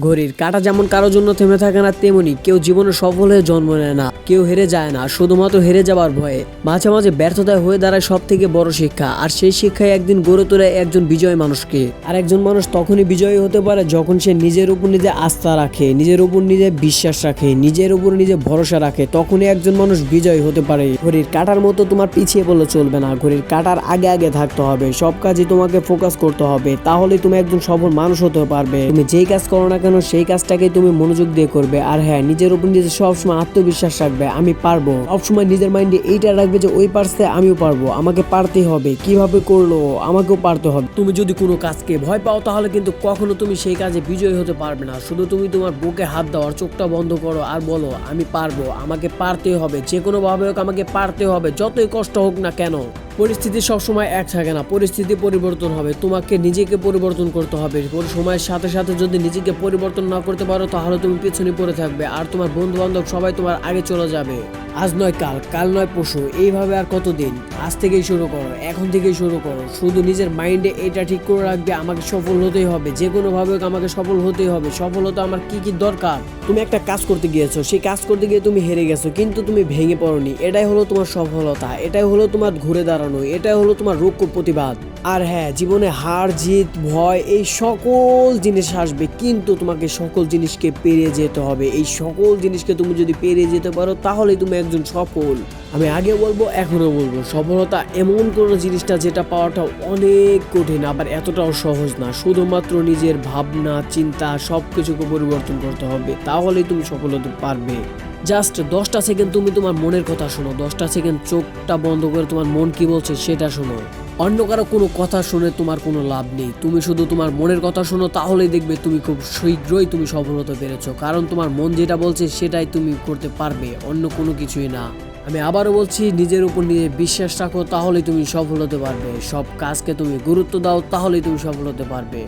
ঘড়ির কাটা যেমন কারোর জন্য থেমে থাকে না, তেমনি কেউ জীবনে সফল হয়ে জন্ম নেয় না। কেউ হেরে যায় না, শুধুমাত্র হেরে যাওয়ার ভয়ে। মাঝে মাঝে ব্যর্থতায় হয়ে দাঁড়ায় সব থেকে বড় শিক্ষা, আর সেই শিক্ষায় একদিন গড়ে তোলে একজন বিজয় মানুষকে। আর একজন মানুষ তখনই বিজয়ী হতে পারে যখন সে নিজের উপর নিজে আস্থা রাখে, নিজের উপর নিজে বিশ্বাস রাখে, নিজের উপর নিজে ভরসা রাখে। তখনই একজন মানুষ বিজয়ী হতে পারে। ঘড়ির কাটার মতো তোমার পিছিয়ে বললে চলবে না। ঘড়ির কাটার আগে আগে থাকতে হবে। সব কাজে তোমাকে ফোকাস করতে হবে। তাহলে তুমি একজন সফল মানুষ হতে পারবে। তুমি যেই কাজ করো না কেন সেই কাজটাকে তুমি মনোযোগ দিয়ে করবে? আর হ্যাঁ নিজের উপর নিজে সবসময় আত্মবিশ্বাস রাখবে, আমি পারব। সবসময় নিজের মাইন্ডে এইটা রাখবে যে, ওই পারছে, আমিও পারব। আমাকে পারতে হবে। কীভাবে করল, আমাকেও পারতে হবে। তুমি যদি কোনো কাজকে ভয় পাও, তাহলে কিন্তু কখনো তুমি সেই কাজে বিজয়ী হতে পারবে না। শুধু তুমি তোমার বুকে হাত দাও আর চোখটা বন্ধ করো আর বলো, আমি পারব। আমাকে পারতে হবে। যে কোনো ভাবে হোক, আমাকে পারতে হবে। যতই কষ্ট হোক না কেন। পরিস্থিতি সবসময় এক থাকে না। পরিস্থিতি পরিবর্তন হবে। তোমাকে নিজেকে পরিবর্তন করতে হবে। সময়ের সাথে সাথে যদি নিজেকে পরিবর্তন না করতে পারো, তাহলে তুমি পিছনে পড়ে থাকবে আর তোমার বন্ধু বান্ধব সবাই তোমার আগে চলে যাবে। আজ নয় কাল কাল নয় পশু এইভাবে আর কতদিন? আজ থেকেই শুরু করো, এখন থেকেই শুরু করো। শুধু নিজের মাইন্ডে এটা ঠিক করে রাখবে, আমাকে সফল হতেই হবে। যে কোনো ভাবে আমাকে সফল হতেই হবে। সফল হতে আমার কি কি দরকার? তুমি একটা কাজ করতে গিয়েছো। সেই কাজ করতে গিয়ে তুমি হেরে গেছো, কিন্তু তুমি ভেঙে পড়নি। এটাই হলো তোমার সফলতা। এটাই হলো তোমার ঘুরে দাঁড়ানো। এটাই হলো তোমার রোগ প্রতিবাদ। আর হ্যাঁ জীবনে হার, জিত, ভয়, এই সকল জিনিস আসবে, কিন্তু তোমাকে সকল জিনিসকে পেরিয়ে যেতে হবে। এই সকল জিনিসকে তুমি যদি পেরিয়ে যেতে পারো তাহলে তুমি একজন সফল। আমি আগে বলব এখনও বলব, সফলতা এমন কোনো জিনিসটা যেটা পাওয়াটা অনেক কঠিন, আবার এতটাও সহজ না। শুধুমাত্র নিজের ভাবনা, চিন্তা সব কিছুকে পরিবর্তন করতে হবে, তাহলেই তুমি সফল হতে পারবে। জাস্ট দশটা সেকেন্ড তুমি তোমার মনের কথা শোনো। দশটা সেকেন্ড চোখটা বন্ধ করে তোমার মন কি বলছে সেটা শোনো। অন্য কারও কোনো কথা শুনে তোমার কোনো লাভ নেই। তুমি শুধু তোমার মনের কথা শোনো, তাহলেই দেখবে তুমি খুব শীঘ্রই তুমি সফল হতে পেরেছ। কারণ তোমার মন যেটা বলছে সেটাই তুমি করতে পারবে, অন্য কোনো কিছুই না। আমি আবারও বলছি, নিজের উপর নিজে বিশ্বাস রাখো, তাহলেই তুমি সফল হতে পারবে। সব কাজকে তুমি গুরুত্ব দাও, তাহলেই তুমি সফল হতে পারবে।